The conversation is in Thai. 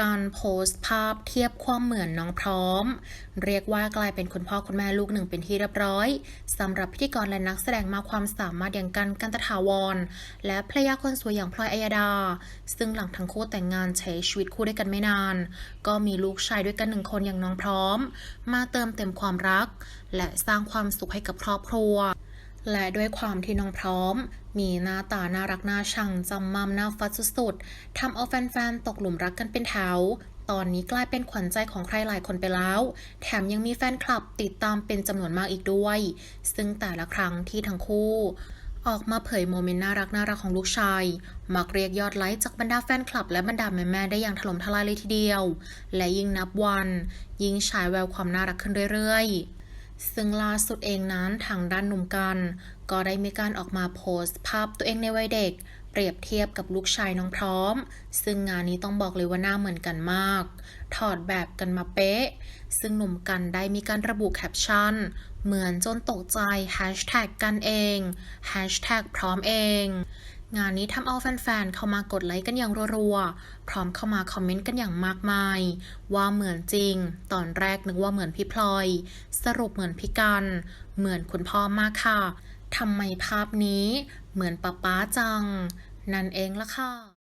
การโพสต์ภาพเทียบความเหมือนน้องพร้อม เรียกว่ากลายเป็นคุณพ่อคุณแม่ลูกหนึ่งเป็นที่เรียบร้อยสำหรับพิธีกรและนักแสดงมาความสามารถอย่างกันกันตถาวร และภรรยาคนสวยอย่างพลอยอัยดา ซึ่งหลังทั้งคู่แต่งงานใช้ชีวิตคู่ด้วยกันไม่นาน ก็มีลูกชายด้วยกันหนึ่งคนอย่างน้องพร้อม มาเติมเต็มความรัก และสร้างความสุขให้กับครอบครัว และด้วยความที่น้องพร้อม มีหน้าตาน่ารักน่าชังจำมัมน่าฟัดสุดๆทำเอาแฟนๆ ตกหลุมรักกันเป็นแถวตอนนี้กลายเป็นขวัญใจของใครหลายคนไปแล้ว แถมยังมีแฟนคลับติดตามเป็นจำนวนมากอีกด้วย ซึ่งแต่ละครั้งที่ทั้งคู่ ออกมาเผยโมเมนต์น่ารักน่ารักของลูกชาย มักเรียกยอดไลค์จากบรรดาแฟนคลับ และบรรดาแม่ ๆ ได้อย่างถล่มทลายเลยทีเดียว และยิ่งนับวัน ยิ่งฉายแววความน่ารักขึ้นเรื่อย ๆ ซึ่งล่าสุดเองนั้นทางด้านหนุ่มกัน ก็ได้มีการออกมาโพสต์ ภาพตัวเองในวัยเด็ก เปรียบเทียบกับลูกชายน้องพร้อม ซึ่งงานนี้ต้องบอกเลยว่าหน้าเหมือนกันมาก ถอดแบบกันมาเป๊ะ ซึ่งหนุ่มกันได้มีการระบุแคปชั่น เหมือนจนตกใจแฮชแท็กกันเองแฮชแท็กพร้อมเอง งานนี้ทำเอาแฟนๆ เข้ามากดไลค์กันอย่างรัวๆ พร้อมเข้ามาคอมเมนต์กันอย่างมากมาย ว่าเหมือนจริง ตอนแรกนึกว่าเหมือนพี่พลอย สรุปเหมือนพี่กัน เหมือนคุณพ่อมากค่ะ ทำไมภาพนี้เหมือนป๊าป๊าจัง นั่นเองละค่ะ